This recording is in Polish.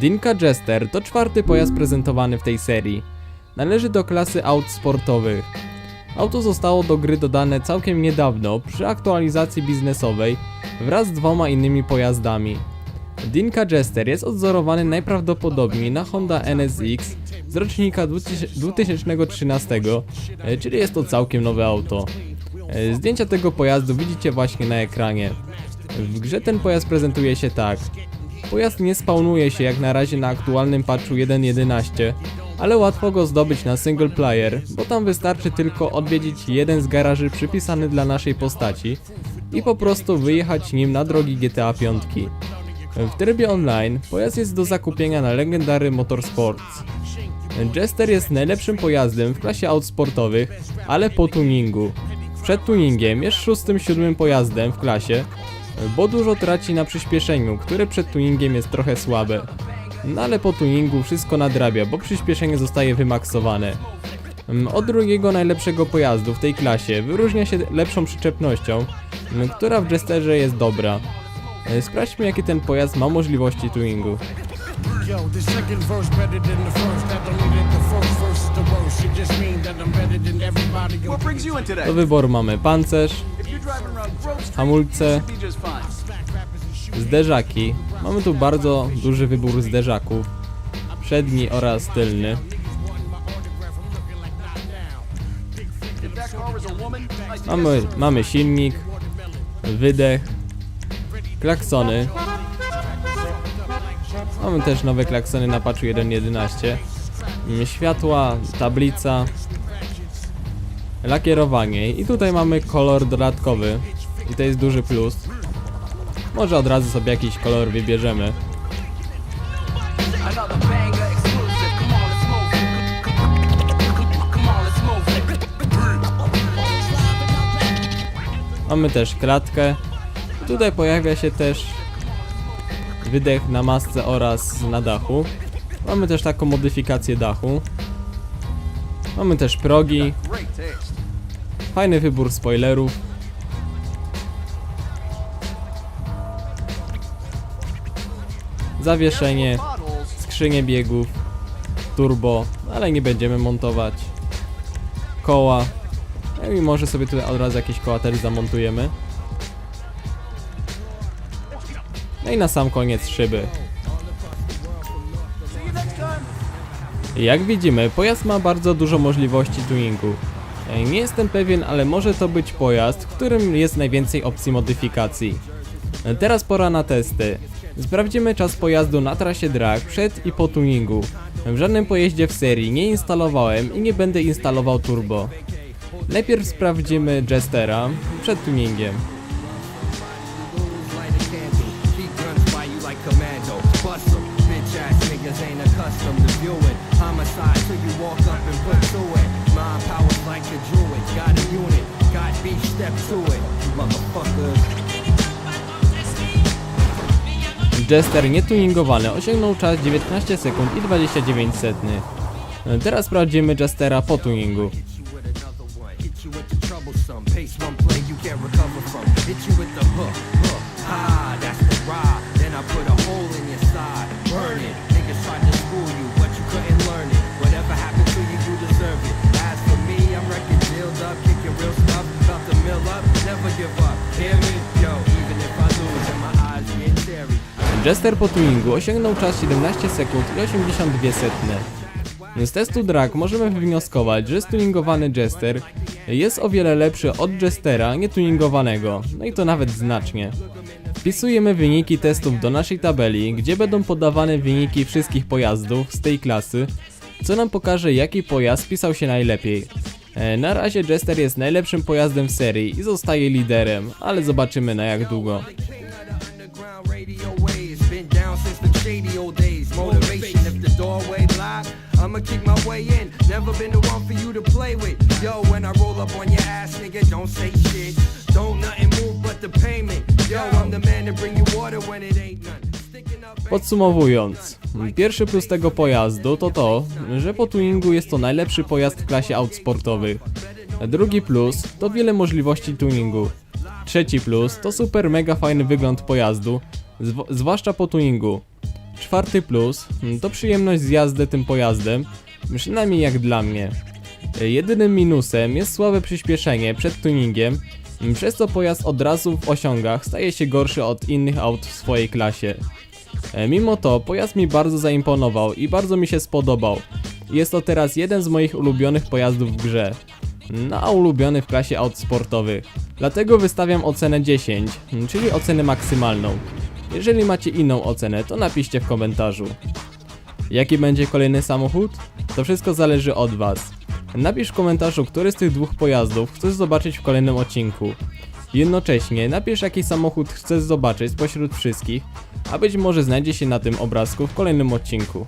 Dinka Jester to czwarty pojazd prezentowany w tej serii. Należy do klasy aut sportowych. Auto zostało do gry dodane całkiem niedawno przy aktualizacji biznesowej wraz z dwoma innymi pojazdami. Dinka Jester jest odzorowany najprawdopodobniej na Honda NSX z rocznika 2000 2013, e, czyli jest to całkiem nowe auto. E, Zdjęcia tego pojazdu widzicie właśnie na ekranie. W grze ten pojazd prezentuje się tak. Pojazd nie spawnuje się jak na razie na aktualnym patchu 1.11, ale łatwo go zdobyć na single player, bo tam wystarczy tylko odwiedzić jeden z garaży przypisany dla naszej postaci i po prostu wyjechać nim na drogi GTA 5. W trybie online pojazd jest do zakupienia na Legendary Motorsports. Jester jest najlepszym pojazdem w klasie aut sportowych, ale po tuningu. Przed tuningiem jest szóstym, siódmym pojazdem w klasie, bo dużo traci na przyspieszeniu, które przed tuningiem jest trochę słabe. No ale po tuningu wszystko nadrabia, bo przyspieszenie zostaje wymaksowane. Mm, Od drugiego najlepszego pojazdu w tej klasie wyróżnia się lepszą przyczepnością, mm, która w Jesterze jest dobra. E, Sprawdźmy jakie ten pojazd ma możliwości tuningu. Yo, the second verse better than the first. That don't mean that the first verse is the worst. It just means that I'm better than everybody. What brings you in today? Do wyboru mamy pancerz, hamulce, zderzaki. Mamy tu bardzo duży wybór zderzaków. Przedni oraz tylny. Mamy, mamy silnik, wydech, klaksony. Mamy też nowe klaksony na patchu 1.11. Mm, Światła, tablica, lakierowanie i tutaj mamy kolor dodatkowy i to jest duży plus. Może od razu sobie jakiś kolor wybierzemy. Mamy też klatkę. Tutaj pojawia się też wydech na masce oraz na dachu. Mamy też taką modyfikację dachu. Mamy też progi, fajny wybór spoilerów. Zawieszenie, skrzynię biegów, turbo, ale nie będziemy montować. Koła. No i może sobie tutaj od razu jakieś koła też zamontujemy. No i na sam koniec szyby. Jak widzimy, pojazd ma bardzo dużo możliwości tuningu. E, Nie jestem pewien, ale może to być pojazd, w którym jest najwięcej opcji modyfikacji. E, Teraz pora na testy. Sprawdzimy czas pojazdu na trasie drag przed i po tuningu. W żadnym pojeździe w serii nie instalowałem i nie będę instalował turbo. Najpierw sprawdzimy Jestera przed tuningiem. Niggas ain't accustomed to viewing homicide till you walk up and put to it. Mind powers like a druid, got a unit, got beef, step to it, motherfuckers. Jester nietuningowany osiągnął czas 19 sekund i 29 setnych. Teraz sprawdzimy Jestera po tuningu. Jester po tuningu osiągnął czas 17 sekund i 82 setne. Z testu drag możemy wywnioskować, że stuningowany Jester jest o wiele lepszy od Jestera nietuningowanego, no i to nawet znacznie. Wpisujemy wyniki testów do naszej tabeli, gdzie będą podawane wyniki wszystkich pojazdów z tej klasy, co nam pokaże jaki pojazd spisał się najlepiej. E, Na razie Jester jest najlepszym pojazdem w serii i zostaje liderem, ale zobaczymy na jak długo. Shady old days. Motivation if the doorway blocked, I'ma my way in. Never been the one for you to play with. Yo, when I roll up on your ass, nigga, don't say shit. Don't nothing move but the payment. Yo, I'm the man to bring you water when it ain't none. Podsumowując, pierwszy plus tego pojazdu to to, że po tuningu jest to najlepszy pojazd w klasie aut sportowych. Drugi plus to wiele możliwości tuningu. Trzeci plus to super mega fajny wygląd pojazdu, zw- zwłaszcza po tuningu. Czwarty plus to przyjemność z jazdy tym pojazdem, przynajmniej jak dla mnie. Jedynym minusem jest słabe przyspieszenie przed tuningiem, przez co pojazd od razu w osiągach staje się gorszy od innych aut w swojej klasie. E, Mimo to pojazd mi bardzo zaimponował i bardzo mi się spodobał. Jest to teraz jeden z moich ulubionych pojazdów w grze. No a ulubiony w klasie aut sportowych. Dlatego wystawiam ocenę 10, czyli ocenę maksymalną. Jeżeli macie inną ocenę, to napiszcie w komentarzu. Jaki będzie kolejny samochód? To wszystko zależy od Was. Napisz w komentarzu, który z tych dwóch pojazdów chcesz zobaczyć w kolejnym odcinku. Jednocześnie napisz jaki samochód chcesz zobaczyć spośród wszystkich, a być może znajdzie się na tym obrazku w kolejnym odcinku.